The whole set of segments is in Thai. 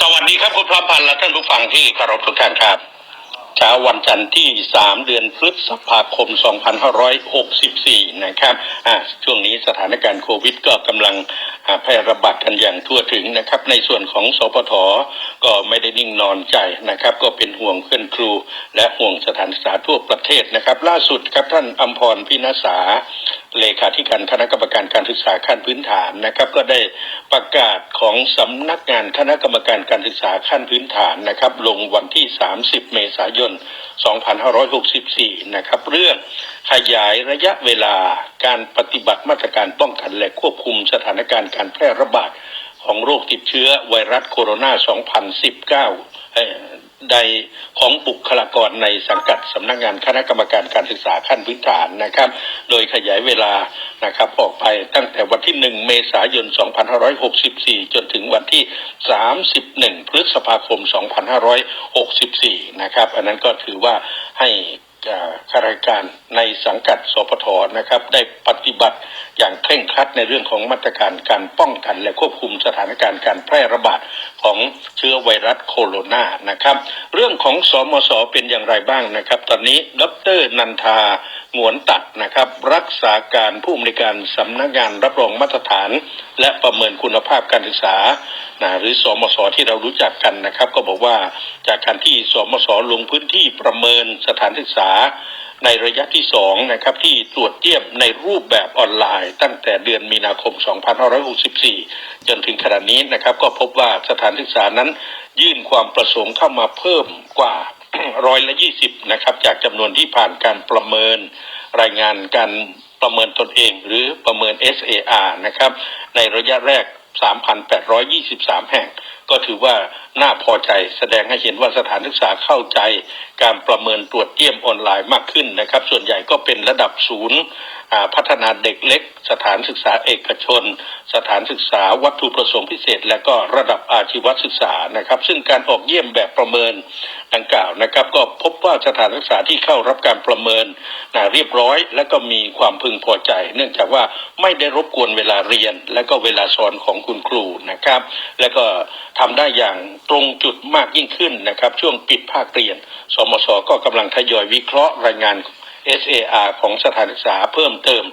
สวัสดีครับคุณพร้อมพันธ์และท่านผู้ฟังที่เคารพทุกท่านครับเช้าวันจันทร์ที่ 3 เดือนพฤษภาคม 2564 นะครับอ่าช่วงนี้สถานการณ์โควิดก็กำลังแพร่ระบาดกันอย่างทั่วถึงนะครับ ในส่วนของสปทก็ไม่ได้นิ่งนอนใจนะครับ ก็เป็นห่วงเพื่อนครู และห่วงสถานศึกษาทั่วประเทศนะครับ ล่าสุดครับท่านอัมพรพินาสา เลขาธิการคณะกรรมการการศึกษาขั้นพื้นฐานนะครับ ก็ได้ประกาศของสำนักงานคณะกรรมการการศึกษาขั้นพื้นฐานนะครับ ลงวันที่ 30 เมษายน 2564 นะครับ เรื่องขยายระยะเวลาการปฏิบัติมาตรการป้องกันและควบคุมสถานการณ์การแพร่ระบาดของโรคติดเชื้อไวรัสโคโรนา 2019 ใดของบุคลากรในสังกัดสำนักงานคณะกรรมการการศึกษาขั้นพื้นฐานนะครับ โดยขยายเวลานะครับออกไปตั้งแต่วันที่ 1 เมษายน 2564 จนถึงวันที่ 31 พฤษภาคม 2564 นะครับ อันนั้นก็ถือว่าให้ ข้าราชการในสังกัดสปทนะครับ ได้ปฏิบัติอย่างเคร่งครัดในเรื่องของมาตรการการป้องกันและควบคุมสถานการณ์การแพร่ระบาดของเชื้อไวรัสโคโรนานะครับ เรื่องของสมสเป็นอย่างไรบ้างนะครับ ตอนนี้ดรนันทา งวนตัดนะครับรักษาการผู้อำนวยการสำนักงานรับรองมาตรฐาน และประเมินคุณภาพการศึกษานะหรือสมสที่เรารู้จักกันนะครับ ก็บอกว่าจากการที่สมสลงพื้นที่ประเมินสถานศึกษาในระยะที่สองนะครับที่ตรวจเยี่ยมในรูปแบบออนไลน์ ตั้งแต่เดือนมีนาคม 2564 จนถึงขณะนี้นะครับ ก็พบว่าสถานศึกษานั้นยื่นความประสงค์เข้ามาเพิ่มกว่า ร้อยละยี่สิบนะครับ จากจำนวนที่ผ่านการประเมินรายงานการประเมินตนเอง หรือประเมิน SAR นะครับ ในระยะแรก 3,823 แห่ง ก็ถือว่าน่าพอใจแสดงให้เห็นว่าสถานศึกษาเข้าใจ การประเมินตรวจเยี่ยมออนไลน์มากขึ้นนะครับ ส่วนใหญ่ก็เป็นระดับศูนย์พัฒนาเด็กเล็ก สถานศึกษาเอกชน สถานศึกษาวัตถุประสงค์พิเศษ และก็ระดับอาชีวศึกษานะครับ ซึ่งการออกเยี่ยมแบบประเมินดังกล่าวนะครับ ก็พบว่าสถานศึกษาที่เข้ารับการประเมินนะเรียบร้อย และก็มีความพึงพอใจ เนื่องจากว่าไม่ได้รบกวนเวลาเรียน และก็เวลาสอนของคุณครูนะครับ และก็ทำได้อย่างตรงจุดมากยิ่งขึ้นนะครับ ช่วงปิดภาคเรียน สมสก็กำลังทยอยวิเคราะห์รายงาน SAR ของสถานศึกษาเพิ่มเติม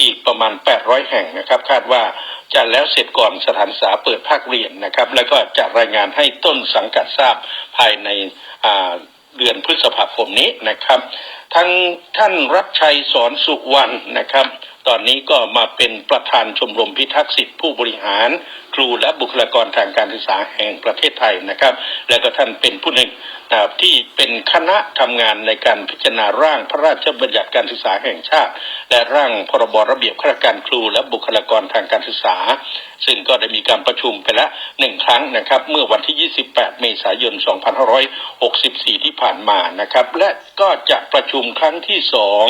อีกประมาณ 800 แห่งนะครับ คาดว่าจะแล้วเสร็จก่อนสถานศึกษาเปิดภาคเรียนนะครับ แล้วก็จะรายงานให้ต้นสังกัดทราบภายในเดือนพฤษภาคมนี้นะครับทางท่านรัชชัยสอนสุวรรณนะครับ ตอนนี้ก็มาเป็นประธานชมรมพิทักษ์สิทธิผู้บริหาร ครูและบุคลากรทางการศึกษาแห่งประเทศไทยนะครับ และก็ท่านเป็นผู้หนึ่งที่เป็นคณะทำงานในการพิจารณาร่างพระราชบัญญัติการศึกษาแห่งชาติ และร่างพรบระเบียบข้าราชการครูและบุคลากรทางการศึกษา ซึ่งก็ได้มีการประชุมไปแล้วหนึ่งครั้งนะครับ เมื่อวันที่ 28 เมษายน 2564 ที่ผ่านมานะครับ และก็จะประชุมครั้งที่สอง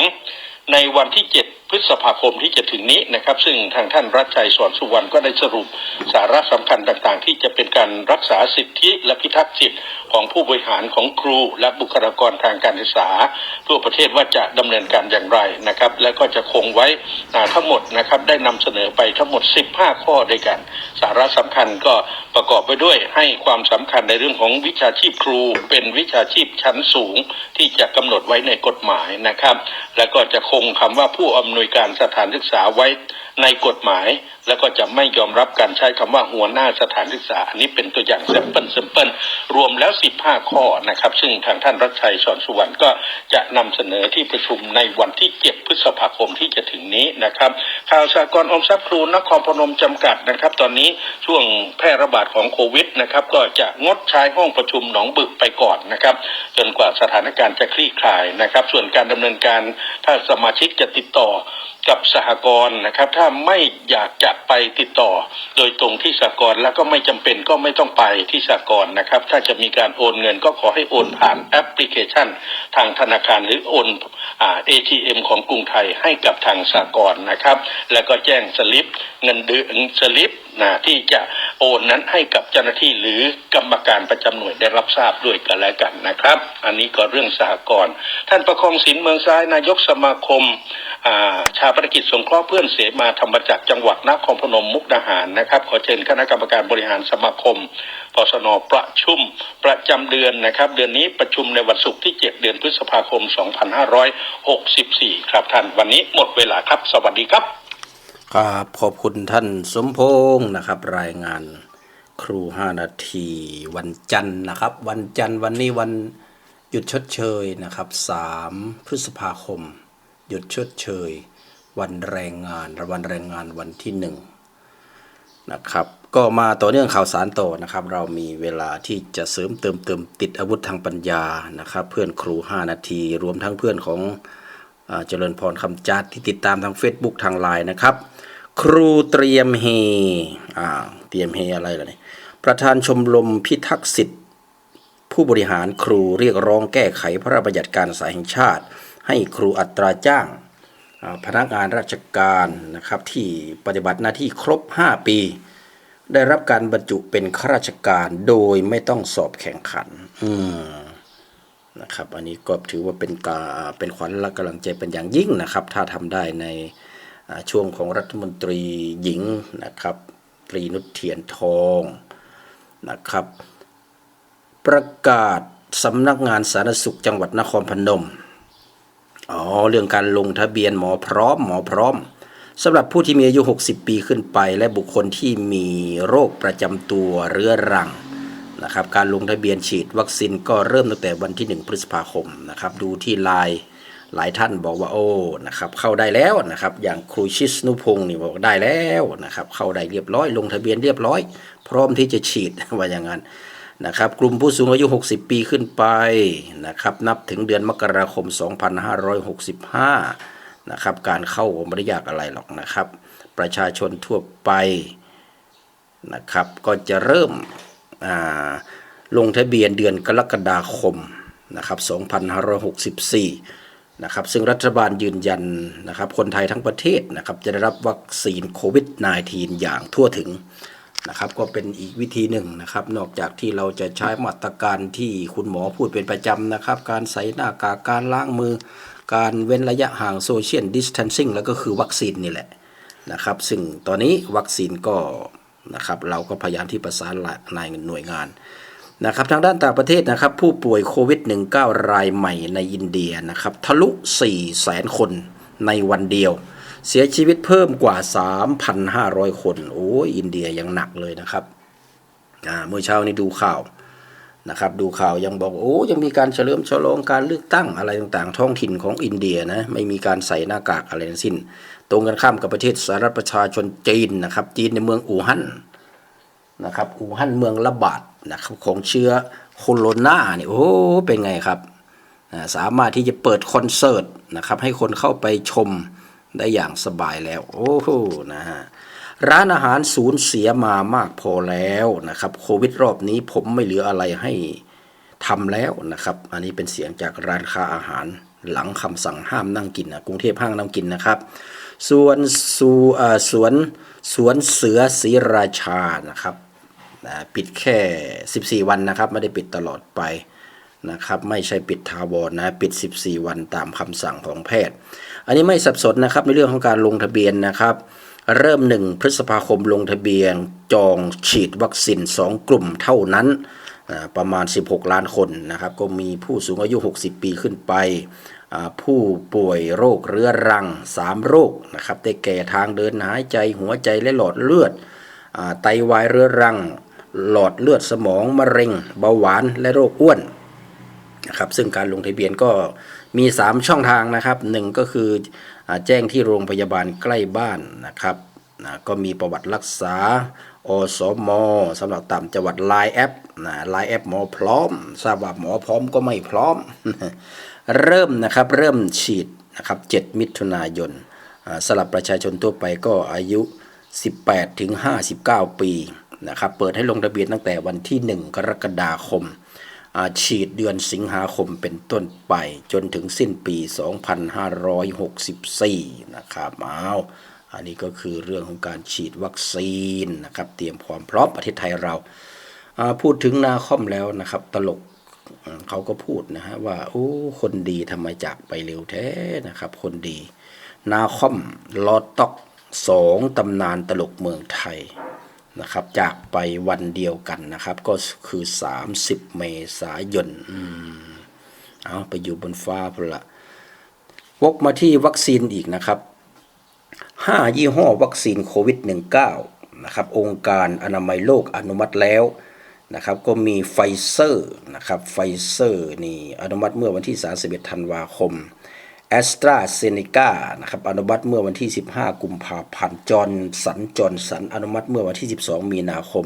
ในวันที่ 7 พฤษภาคมที่จะถึงนี้นะครับ ซึ่งทางท่านรัชชัยสอนสุวรรณก็ได้สรุปสาระสำคัญต่างๆ ที่จะเป็นการรักษาสิทธิและพิทักษ์สิทธิของผู้บริหารของครู และบุคลากรทางการศึกษา ทั่วประเทศว่าจะดำเนินการอย่างไรนะครับ และก็จะคงไว้ทั้งหมดนะครับได้นำเสนอไปทั้งหมด 15 ข้อด้วยกัน สาระสำคัญก็ประกอบไปด้วยให้ความสำคัญในเรื่องของวิชาชีพครู เป็นวิชาชีพชั้นสูงที่จะกำหนดไว้ในกฎหมายนะครับ และก็จะคงคำว่าผู้อำนวยการสถานศึกษาไว้ในกฎหมาย แล้วก็จะไม่ยอมรับการใช้คำว่าหัวหน้าสถานศึกษา อันนี้เป็นตัวอย่างเซมเปิลเซมเปิล แล้ว 15 ข้อนะครับ ซึ่งทางท่านรัชชัยสอนสุวรรณก็จะนำเสนอที่ประชุมในวันที่ 7 พฤษภาคมที่จะถึงนี้นะครับ ข่าวสากลออมทรัพย์ครูนครพนมจำกัดนะครับ ตอนนี้ช่วงแพร่ระบาดของโควิดนะครับก็จะงดใช้ห้องประชุมหนองบึกไปก่อนนะครับจนกว่าสถานการณ์จะคลี่คลายนะครับ ส่วนการดำเนินการถ้าสมาชิกจะติดต่อกับสหกรณ์นะครับ ถ้าไม่อยากจะไปติดต่อ โดยตรงที่สหกรณ์แล้วก็ไม่จำเป็นก็ไม่ต้องไปที่สหกรณ์นะครับ ถ้าจะมีการโอนเงิน ก็ขอให้โอนผ่านแอปพลิเคชัน ทางธนาคารหรือโอนอ่า ATM ของกรุงไทยให้กับทางสากรณ์นะครับ แล้วก็แจ้งสลิปเงินเดือนสลิปนะที่จะ โอนนั้นให้กับเจ้าหน้าที่หรือกรรมการประจำหน่วยได้รับทราบด้วยกันแล้วกันนะครับ อันนี้ก็เรื่องสหกรณ์ท่านประคองศิลเมืองซ้ายนายกสมาคมอาชาปนกิจสงเคราะห์เพื่อนเสมาธรรมจักรจังหวัดนครพนมมุกดาหารนะครับ ขอเชิญคณะกรรมการบริหารสมาคมพสนประชุมประจำเดือนนะครับ เดือนนี้ประชุมในวันศุกร์ที่ 7 เดือนพฤษภาคม 2564 ครับท่านวันนี้หมดเวลาครับ สวัสดีครับ ครับขอบคุณท่านสมพงศ์นะครับ รายงานครูห้านาที วันจันทร์นะครับ วันจันทร์วันนี้วันหยุดชดเชยนะครับสามพฤษภาคม หยุดชดเชย วันแรงงานวันแรงงานวันที่หนึ่งนะครับ ก็มาต่อเนื่องข่าวสารต่อนะครับ เรามีเวลาที่จะเสริมเติมเติมติดอาวุธทางปัญญานะครับ เพื่อนครู 5 นาที รวมทั้งเพื่อนของ เจริญพรคำจัดที่ติดตามทาง Facebook ทางไลน์นะครับ ครูเตรียมเฮเตรียมเฮอะไรล่ะเนี่ยประธานชมรมพิทักษ์สิทธิ์ผู้บริหารครูเรียกร้องแก้ไขพระราชบัญญัติการศึกษาแห่งชาติ ให้ครูอัตราจ้างาพนักงานราชการนะครับที่ปฏิบัติหน้าที่ครบ 5 ปี ได้รับการบรรจุเป็นข้าราชการโดยไม่ต้องสอบแข่งขัน อืม นะครับ อันนี้ก็ถือว่าเป็นกาเป็นขวัญและกำลังใจเป็นอย่างยิ่งนะครับ ถ้าทำได้ในช่วงของรัฐมนตรีหญิงนะครับตรีนุชเทียนทองนะครับ ประกาศสำนักงานสาธารณสุขจังหวัดนครพนมอ๋อเรื่องการลงทะเบียนหมอพร้อมหมอพร้อมสำหรับผู้ที่มีอายุ 60 ปีขึ้นไป และบุคคลที่มีโรคประจำตัวเรื้อรัง นะครับการลงทะเบียนฉีดวัคซีนก็เริ่มตั้งแต่วันที่ 1 พฤษภาคมนะครับดูที่ไลน์หลายท่านบอกว่าโอ้นะครับเข้าได้แล้วนะครับอย่างครูชิสนุพงศ์นี่บอกได้แล้วนะครับเข้าได้เรียบร้อย ลงทะเบียนเรียบร้อย พร้อมที่จะฉีดว่าอย่างนั้นนะครับกลุ่มผู้สูงอายุ 60 ปีขึ้นไปนะครับนับถึงเดือนมกราคม 2565นะครับการเข้าไม่ได้ยากอะไรหรอกนะครับ ประชาชนทั่วไปนะครับก็จะเริ่ม ลงทะเบียนเดือนกรกฎาคมนะครับ2564นะครับซึ่งรัฐบาลยืนยันนะครับคนไทยทั้งประเทศนะครับจะได้รับวัคซีนโควิด -19 อย่างทั่วถึงนะครับก็เป็นอีกวิธีหนึ่งนะครับนอกจากที่เราจะใช้มาตรการที่คุณหมอพูดเป็นประจำนะครับ การใส่หน้ากากการล้างมือ การเว้นระยะห่างโซเชียลดิส a ทนซิ่งแล้วก็คือวัคซีนนี่แหละนะครับ ซึ่งตอนนี้วัคซีนก็ นะครับเราก็พยายามที่ประสานหลายหน่วยงานนะครับทางด้านต่างประเทศนะครับผู้ป่วยโควิด -19 รายใหม่ในอินเดียนะครับทะลุ4แสนคนในวันเดียว เสียชีวิตเพิ่มกว่า 3,500 คน โอ้ยอินเดียยังหนักเลยนะครับเมื่อเช้านี้ดูข่าวนะครับดูข่าวยังบอกโอ้ยังมีการเฉลิมฉลองการเลือกตั้งอะไรต่างๆ ท้องถิ่นของอินเดียนะไม่มีการใส่หน้ากากอะไรทั้งสิ้น ตรงกันข้ามกับประเทศสหรัฐประชาชนจีนนะครับ จีนในเมืองอู่ฮั่นนะครับ อู่ฮั่นเมืองระบาดนะครับของเชื้อโคโรนาเนี่ยโอ้เป็นไงครับสามารถที่จะเปิดคอนเสิร์ตนะครับ ให้คนเข้าไปชมได้อย่างสบายแล้ว โอ้โหนะฮะร้านอาหารสูญเสียมามากพอแล้วนะครับ โควิดรอบนี้ผมไม่เหลืออะไรให้ทำแล้วนะครับ อันนี้เป็นเสียงจากร้านค้าอาหารหลังคำสั่งห้ามนั่งกินนะกรุงเทพห้างนั่งกินนะครับ ส่วนสูสวนสวนเสือศรีราชานะครับนะปิดแค่ 14 วันนะครับ ไม่ได้ปิดตลอดไปนะครับ ไม่ใช่ปิดทาวรนะปิด 14 วันตามคำสั่งของแพทย์ อันนี้ไม่สับสนนะครับในเรื่องของการลงทะเบียนนะครับ เริ่ม 1 พฤษภาคมลงทะเบียน จองฉีดวัคซีน2 กลุ่มเท่านั้นประมาณ 16 ล้านคนนะครับ ก็มีผู้สูงอายุ 60 ปีขึ้นไป ผู้ป่วยโรคเรื้อรัง 3 โรคนะครับได้แก่ทางเดินหายใจหัวใจและหลอดเลือดอ่าไตวายเรื้อรัง หลอดเลือดสมองมะเร็ง เบาหวานและโรคอ้วนนะครับซึ่งการลงทะเบียนก็มี 3 ช่องทางนะครับหนึ่งก็คืออแจ้งที่โรงพยาบาลใกล้บ้านนะครับนะก็มีประวัติรักษาอสมสำหรับต่างจังหวัดไลน์แอปนะไลน์แอปหมอพร้อมทราบว่าหมอพร้อมก็ไม่พร้อม เริ่มนะครับเริ่มฉีดนะครับ 7 มิถุนายนสำหรับประชาชนทั่วไปก็อายุ 18 ถึง 59 ปีนะครับเปิดให้ลงทะเบียนตั้งแต่วันที่ 1 กรกฎาคม ฉีดเดือนสิงหาคมเป็นต้นไปจนถึงสิ้นปี 2564 นะครับเอาอันนี้ก็คือเรื่องของการฉีดวัคซีนนะครับ เตรียมความพร้อมประเทศไทยเรา พูดถึงนาคอมแล้วนะครับ ตลก เขาก็พูดนะฮะว่าโอ้คนดีทำไมจากไปเร็วแท้นะครับ คนดี นาคอมลอตอกสองตำนานตลกเมืองไทยนะครับ จากไปวันเดียวกันนะครับ ก็คือ 30 เมษายนอเอาไปอยู่บนฟ้าพละวกมาที่วัคซีนอีกนะครับ 5 ยี่ห้อวัคซีนโควิด -19 นะครับ องค์การอนามัยโลกอนุมัติแล้ว นะครับก็มีไฟเซอร์นะครับไฟเซอร์นี่อนุมัติเมื่อวันที่ 31 ธันวาคมแอสตราเซเนกานะครับอนุมัติเมื่อวันที่ 15 กุมภาพันธ์จอร์นสันจอร์นสันอนุมัติเมื่อวันที่ 12 มีนาคม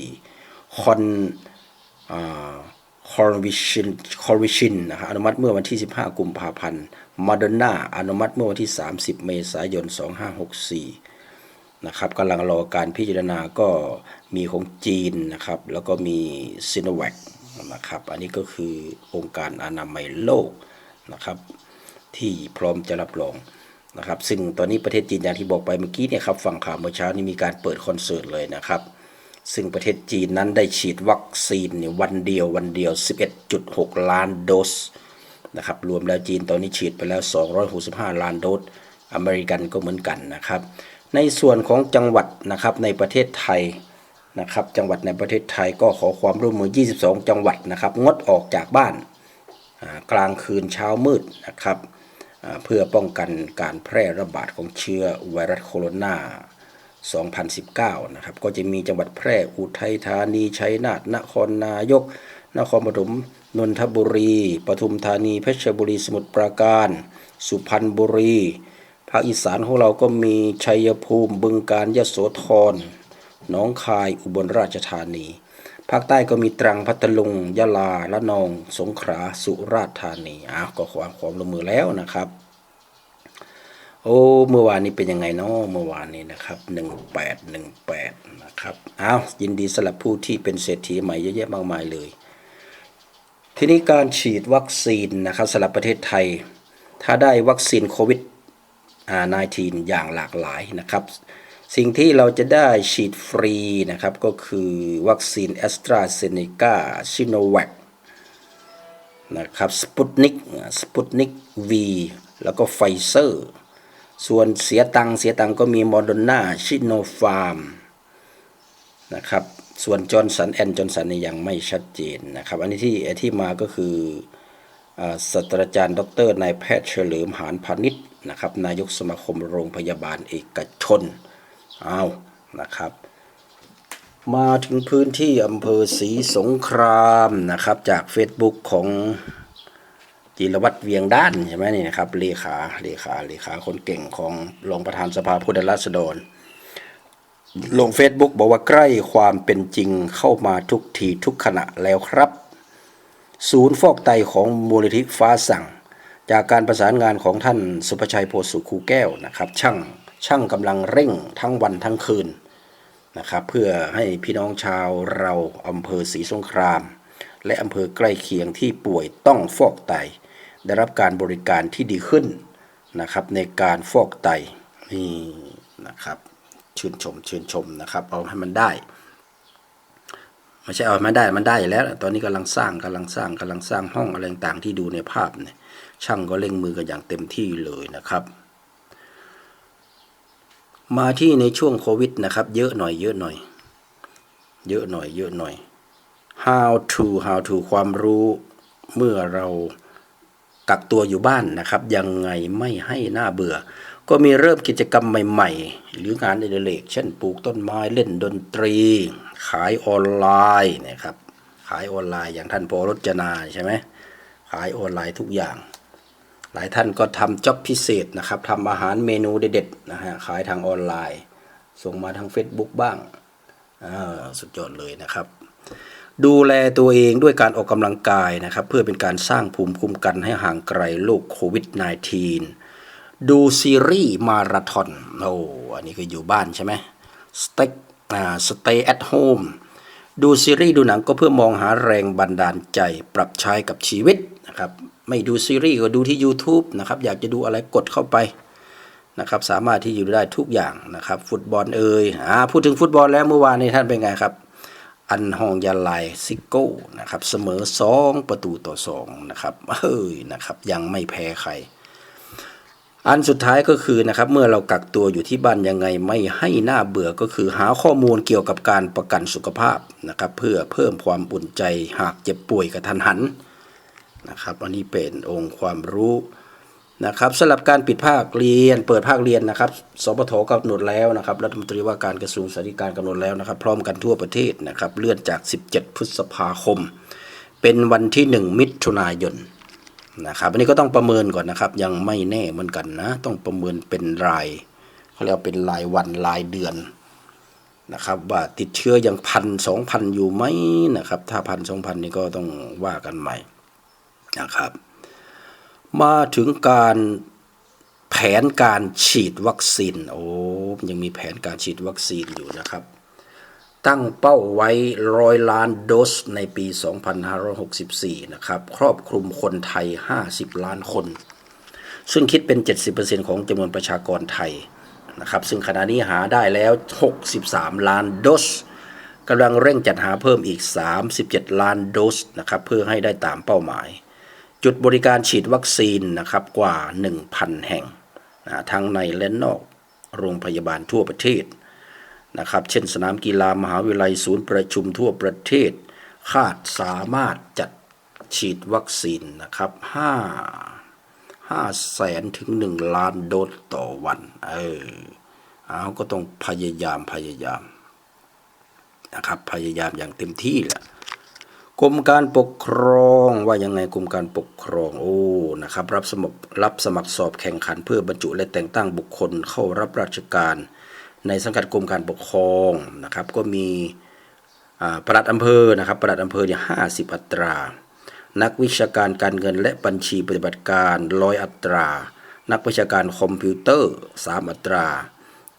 2564 คอนคอร์วิชินคอร์วิชินนะครับอนุมัติเมื่อวันที่ 15 กุมภาพันธ์มาดอนาอนุมัติเมื่อวันที่ 30 เมษายน 2564 นะครับกำลังรอการพิจารณาก็มีของจีนนะครับ แล้วก็มีซิโนแวคนะครับ อันนี้ก็คือองค์การอนามัยโลกนะครับ ที่พร้อมจะรับรองนะครับ ซึ่งตอนนี้ประเทศจีนอย่างที่บอกไปเมื่อกี้เนี่ยครับฝั่งข่าวเมื่อเช้านี้มีการเปิดคอนเสิร์ตเลยนะครับ ซึ่งประเทศจีนนั้นได้ฉีดวัคซีนเนี่ยวันเดียววันเดียว 11.6 ล้านโดสนะครับรวมแล้วจีนตอนนี้ฉีดไปแล้ว 265 ล้านโดสอเมริกันก็เหมือนกันนะครับ ในส่วนของจังหวัดนะครับในประเทศไทยนะครับ จังหวัดในประเทศไทยก็ขอความร่วมมือ 22 จังหวัดนะครับงดออกจากบ้านกลางคืนเช้ามืดนะครับเพื่อป้องกันการแพร่ระบาดของเชื้อไวรัสโคโรนา2019 นะครับ ก็จะมีจังหวัดแพร่ อุทัยธานี ชัยนาท นครนายก นครปฐม นนทบุรี ปทุมธานี เพชรบุรี สมุทรปราการ สุพรรณบุรี ภาคอีสานของเราก็มีชัยภูมิ บึงกาฬยโสธรหนองคายอุบลราชธานี ภาคใต้ก็มีตรังพัทลุงยะลาละนอง สงขลาสุราษฎร์ธานีอ้าวก็ความร่วมมือแล้วนะครับ โอ้เมื่อวานนี้เป็นยังไงเนาะเมื่อวานนี้นะครับหนึ่งแปดหนึ่งแปดนะครับอ้าวยินดีสำหรับผู้ที่เป็นเศรษฐีใหม่เยอะแยะมากมายเลยทีนี้การฉีดวัคซีนนะครับสำหรับประเทศไทย ถ้าได้วัคซีนโควิด 19 อย่างหลากหลายนะครับ สิ่งที่เราจะได้ฉีดฟรีนะครับ ก็คือวัคซีนแอสตราเซเนกาซิโนแวคนะครับสปุตนิกสปุตนิกวีแล้วก็ไฟเซอร์ ส่วนเสียตังเสียตังก็มีมอร์ดนาชิโนฟาร์มนะครับส่วนจอร์นสันแอนจอร์นสันนี่ยังไม่ชัดเจนนะครับ อันนี้ที่ที่มาก็คืออ่าศาสตราจารย์ ดรนายแพทย์เฉลิมหานพาณิช นะครับนายกสมาคมโรงพยาบาลเอกชนเอานะครับ มาถึงพื้นที่อำเภอศรีสงครามนะครับ จาก Facebook ของจิรวัตรเวียงด้านใช่ไหมนี่นะครับเลขาเลขาเลขาคนเก่งของรองประธานสภาผู้แทนราษฎรลง Facebook บอกว่าใกล้ความเป็นจริงเข้ามาทุกทีทุกขณะแล้วครับ ศูนย์ฟอกไตของมูลนิธิฟ้าสั่ง จากการประสานงานของท่านสุภชัยโพสุคูแก้วนะครับ ช่างช่างกำลังเร่งทั้งวันทั้งคืนนะครับเพื่อให้พี่น้องชาวเราอำเภอศรีสงคราม และอำเภอใกล้เคียงที่ป่วยต้องฟอกไต ได้รับการบริการที่ดีขึ้นนะครับในการฟอกไตนี่นะครับชื่นชมชื่นชมนะครับเอาให้มันได้ไม่ใช่เอาให้มันได้มันได้แล้ว ตอนนี้กำลังสร้างกำลังสร้างกำลังสร้างห้องอะไรต่างที่ดูในภาพเนี่ย ช่างก็เร่งมือกันอย่างเต็มที่เลยนะครับ มาที่ในช่วงโควิดนะครับ เยอะหน่อยเยอะหน่อย เยอะหน่อย เยอะหน่อย how to how to ความรู้เมื่อเรากักตัวอยู่บ้านนะครับ ยังไงไม่ให้หน้าเบื่อ ก็มีเริ่มกิจกรรมใหม่ ๆ หรืองานอดิเรกเช่นปลูกต้นไม้เล่นดนตรี ขายออนไลน์นะครับ ขายออนไลน์อย่างท่านพอรจนาใช่ไหมขายออนไลน์ทุกอย่าง หลายท่านก็ทำจ็อบพิเศษนะครับทำอาหารเมนูเด็ดๆนะฮะขายทางออนไลน์ ส่งมาทาง Facebook บ้างาสุดยอดเลยนะครับ ดูแลตัวเองด้วยการออกกำลังกายนะครับ เพื่อเป็นการสร้างภูมิคุ้มกันให้ห่างไกลโรคโควิด -19 ดูซีรีส์มาราธอนโอ้อันนี้คืออยู่บ้านใช่ไหมสเต็กอ่า stay at home ดูซีรีส์ดูหนังก็เพื่อมองหาแรงบันดาลใจปรับใช้กับชีวิตนะครับ ไม่ดูซีรีส์ก็ดูที่ YouTube นะครับอยากจะดูอะไรกดเข้าไปนะครับสามารถที่อยู่ได้ทุกอย่างนะครับ ฟุตบอลเอ่ยอ่าพูดถึงฟุตบอลแล้วเมื่อวานนี้ท่านเป็นไงครับ อันฮองยาลายซิโก้นะครับเสมอสองประตูต่อสองนะครับเฮ้ยนะครับยังไม่แพ้ใคร อันสุดท้ายก็คือนะครับเมื่อเรากักตัวอยู่ที่บ้านยังไงไม่ให้หน้าเบื่อก็คือหาข้อมูลเกี่ยวกับการประกันสุขภาพนะครับเพื่อเพิ่มความอุ่นใจหากเจ็บป่วยกระทันหัน นะครับอันนี้เป็นองค์ความรู้นะครับสำหรับการปิดภาคเรียน เปิดภาคเรียนนะครับสปทกำหนดแล้วนะครับรัฐมนตรีว่าการกระทรวงสาธารณการกำหนดแล้วนะครับ พร้อมกันทั่วประเทศนะครับ เลื่อนจาก 17 พฤษภาคม เป็นวันที่ 1 มิถุนายนนะครับอันนี้ก็ต้องประเมินก่อนนะครับ ยังไม่แน่เหมือนกันนะ ต้องประเมินเป็นรายเขาเรียกว่าเป็นรายวันรายเดือนนะครับ ว่าติดเชื้อยังพันสองพันอยู่ไหมนะครับ ถ้าพันสองพันนี่ก็ต้องว่ากันใหม่ นะครับ มาถึงการแผนการฉีดวัคซีนโอ้ยังมีแผนการฉีดวัคซีนอยู่นะครับ ตั้งเป้าไว้ร้อยล้านโดสในปี 2564 นะครับ ครอบคลุมคนไทย 50 ล้านคน ซึ่งคิดเป็น 70%ของจำนวนประชากรไทยนะครับ ซึ่งขณะนี้หาได้แล้ว 63 ล้านโดสกำลังเร่งจัดหาเพิ่มอีก 37 ล้านโดสนะครับ เพื่อให้ได้ตามเป้าหมาย จุดบริการฉีดวัคซีนนะครับกว่า 1,000 แห่งนะทั้งในและนอกโรงพยาบาลทั่วประเทศนะครับเช่นสนามกีฬามหาวิทยาลัยศูนย์ประชุมทั่วประเทศ คาดสามารถจัดฉีดวัคซีนนะครับ5 5แสนถึง 1 ล้านโดสต่อวัน เออเอาก็ต้องพยายามพยายามนะครับพยายามอย่างเต็มที่แหละ กรมการปกครองว่ายังไงกรมการปกครองโอ้นะครับรับสมัครรับสมัครสอบแข่งขันเพื่อบรรจุและแต่งตั้งบุคคลเข้ารับราชการ ในสังกัดกรมการปกครองนะครับ ก็มีอ่าปลัดอำเภอนะครับประหลัดอำเภอเนี่ยห้าสิบอัตรา นักวิชาการการเงินและบัญชีปฏิบัติการร้อยอัตรา นักวิชาการคอมพิวเตอร์สามอัตรา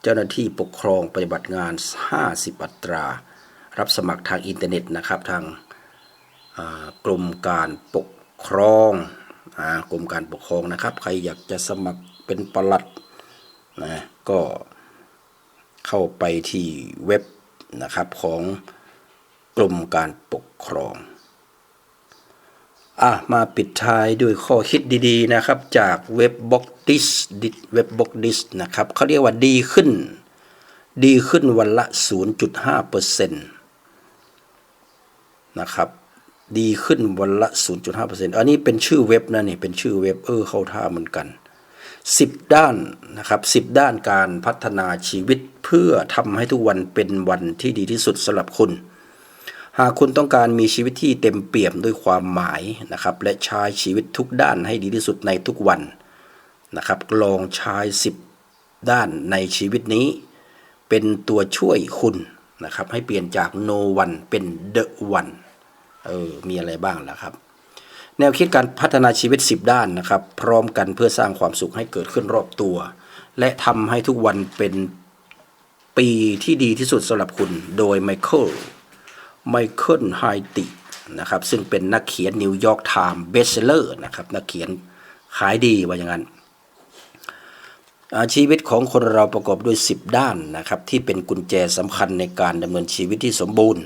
เจ้าหน้าที่ปกครองปฏิบัติงาน 50 อัตรา รับสมัครทางอินเทอร์เน็ตนะครับทาง กรมการปกครองอกรมการปกครองนะครับ ใครอยากจะสมัครเป็นปลัดนะก็เข้าไปที่เว็บนะครับของกรมการปกครองอะมาปิดท้ายด้วยข้อคิดดีๆนะครับ จากเว็บบล็อกดิสเว็บบล็อกดิสนะครับเขาเรียกว่าดีขึ้น ดีขึ้นวันละ 0.5เปอร์เซ็นต์นะครับ ดีขึ้นวันละ 0.5เปอร์เซ็นต์อันนี้เป็นชื่อเว็บนะนี่เป็นชื่อเว็บเออเข้าท่าเหมือนกัน 10 ด้านนะครับ10 ด้านการพัฒนาชีวิตเพื่อทำให้ทุกวันเป็นวันที่ดีที่สุดสำหรับคุณ หากคุณต้องการมีชีวิตที่เต็มเปี่ยมด้วยความหมายนะครับและใช้ชีวิตทุกด้านให้ดีที่สุดในทุกวันนะครับลองใช้ 10 ด้านในชีวิตนี้ เป็นตัวช่วยคุณนะครับให้เปลี่ยนจาก no one เป็น the one เออมีอะไรบ้างล่ะครับ แนวคิดการพัฒนาชีวิต 10 ด้านนะครับ พร้อมกันเพื่อสร้างความสุขให้เกิดขึ้นรอบตัว และทำให้ทุกวันเป็นปีที่ดีที่สุดสำหรับคุณโดยไมเคิลไมเคิลไฮตินะครับซึ่งเป็นนักเขียนนิวยอร์กไทม์เบสเซอร์นะครับนักเขียนขายดีว่าอย่างนั้นชีวิตของคนเราประกอบด้วย 10 ด้านนะครับที่เป็นกุญแจสำคัญในการดำเนินชีวิตที่สมบูรณ์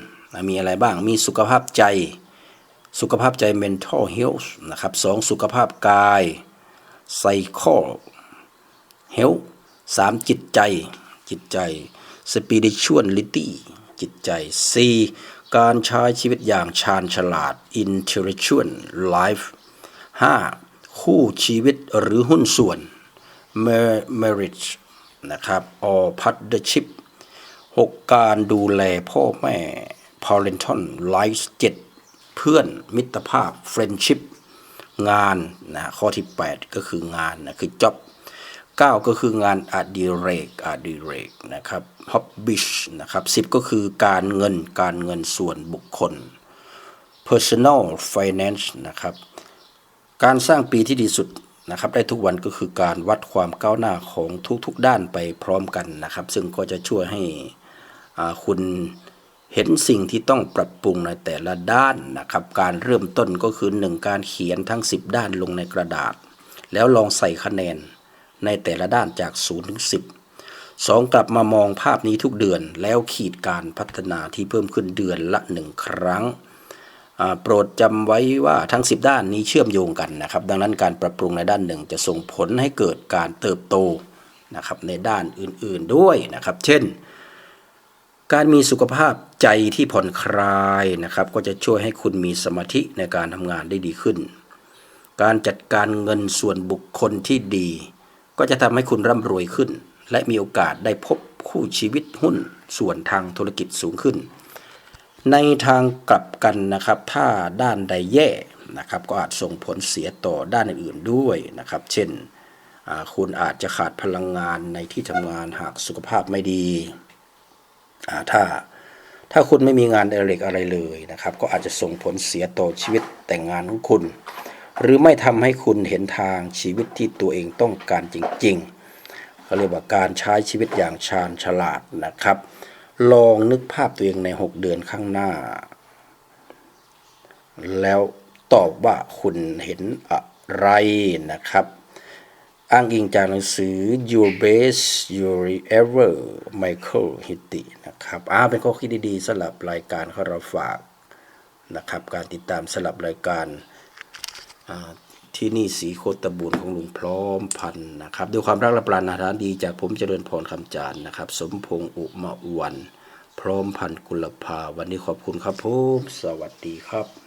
มีอะไรบ้างมีสุขภาพใจ สุขภาพใจ mental health นะครับสองสุขภาพกาย psycho health สามจิตใจ จิตใจ spirituality จิตใจสี่การใช้ชีวิตอย่างชาญฉลาด intellectual life ห้าคู่ชีวิตหรือหุ้นส่วน marriage นะครับ or partnership หกการดูแลพ่อแม่ parental life เจ็ดเพื่อนมิตรภาพ friendship งานนะข้อที่ 8 ก็คืองานนะคือ job 9 ก็คืองานอดิเรกอดิเรกนะครับ hobbies นะครับ10 ก็คือการเงินการเงินส่วนบุคคล personal finance นะครับ การสร้างปีที่ดีสุดนะครับได้ทุกวันก็คือการวัดความก้าวหน้าของทุกๆด้านไปพร้อมกันนะครับ ซึ่งก็จะช่วยให้อ่าคุณ เห็นสิ่งที่ต้องปรับปรุงในแต่ละด้านนะครับ การเริ่มต้นก็คือ 1 การเขียนทั้ง 10 ด้านลงในกระดาษ แล้วลองใส่คะแนนในแต่ละด้านจาก 0 ถึง 10สองกลับมามองภาพนี้ทุกเดือน แล้วขีดการพัฒนาที่เพิ่มขึ้นเดือนละหนึ่งครั้ง โปรดจำไว้ว่าทั้ง 10 ด้านนี้เชื่อมโยงกันนะครับ ดังนั้นการปรับปรุงในด้านหนึ่งจะส่งผลให้เกิดการเติบโตนะครับในด้านอื่นๆด้วยนะครับ เช่น การมีสุขภาพใจที่ผ่อนคลายนะครับ ก็จะช่วยให้คุณมีสมาธิในการทำงานได้ดีขึ้น การจัดการเงินส่วนบุคคลที่ดี ก็จะทำให้คุณร่ำรวยขึ้น และมีโอกาสได้พบคู่ชีวิตหุ้นส่วนทางธุรกิจสูงขึ้น ในทางกลับกันนะครับ ถ้าด้านใดแย่นะครับ ก็อาจส่งผลเสียต่อด้านอื่นๆด้วยนะครับ เช่น คุณอาจจะขาดพลังงานในที่ทำงานหากสุขภาพไม่ดี ถ้าถ้าคุณไม่มีงานอดิเรกอะไรเลยนะครับ ก็อาจจะส่งผลเสียต่อชีวิตแต่งงานของคุณ หรือไม่ทำให้คุณเห็นทางชีวิตที่ตัวเองต้องการจริงๆเขาเรียกว่าการใช้ชีวิตอย่างชาญฉลาดนะครับ ลองนึกภาพตัวเองใน 6 เดือนข้างหน้า แล้วตอบว่าคุณเห็นอะไรนะครับ อ้างอิงจากหนังสือ Your Best Your Ever Michael Hitti นะครับอ้าเป็นข้อคิดดีๆสำหรับรายการของเราฝากนะครับ การติดตามสำหรับรายการที่นี่สีโคตบูรณ์ของลุงพร้อมพันนะครับด้วยความรักและปรารถนาดีจากผมเจริญพรคำจานนะครับ สมพงษ์อุมาวัน พร้อมพันกุลภาวันนี้ขอบคุณครับผมสวัสดีครับ